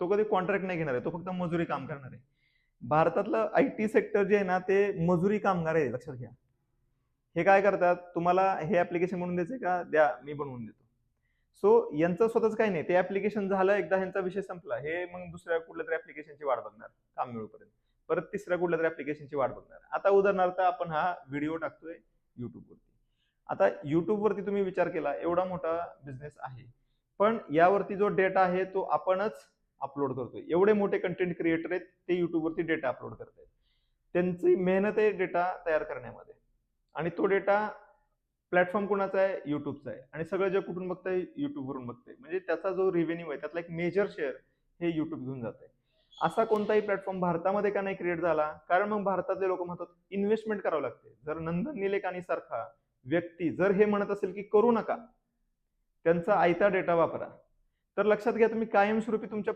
तो कधी कॉन्ट्रॅक्ट नाही घेणार आहे तो फक्त मजुरी काम करणार आहे. भारतातलं आय टी सेक्टर जे आहे ना ते मजुरी कामगार आहे लक्षात घ्या. हे काय करतात? तुम्हाला हे ऍप्लिकेशन बनवून द्यायचं का? द्या मी बनवून देतो. सो यांचं स्वतःच काही नाही. ते ऍप्लिकेशन झालं एकदा ह्यांचा विषय संपला. हे मग दुसऱ्या कुठल्या तरी ऍप्लिकेशनची वाट बघणार काम मिळूपर्यंत. परत तिसऱ्या कुठल्या तरी ऍप्लिकेशनची वाट बघणार. आता उदाहरणार्थ आपण हा व्हिडिओ टाकतोय युट्यूबवरती आता युट्यूबवरती तुम्ही विचार केला एवढा मोठा बिझनेस आहे. पण यावरती जो डेटा आहे तो आपणच अपलोड करतोय. एवढे मोठे कंटेंट क्रिएटर आहेत ते युट्यूबवरती डेटा अपलोड करतायत. त्यांची मेहनत आहे डेटा तयार करण्यामध्ये. आणि तो डेटा प्लॅटफॉर्म कोणाचा आहे? युट्यूबचा आहे. आणि सगळं जे कुठून बघताय? युट्यूबवरून बघताय. म्हणजे त्याचा जो रिव्हेन्यू आहे त्यातला एक मेजर शेअर हे युट्यूब घेऊन जात आहे असा कोणताही प्लॅटफॉर्म भारतामध्ये का नाही क्रिएट झाला? कारण मग भारतातले लोक म्हणतात इन्व्हेस्टमेंट करावं लागते जर नंदन निलेकानी सारखा व्यक्ती जर हे म्हणत असेल की करू नका त्यांचा आयता डेटा वापरा. तर लक्षात घ्या तुम्ही कायमस्वरूपी तुमच्या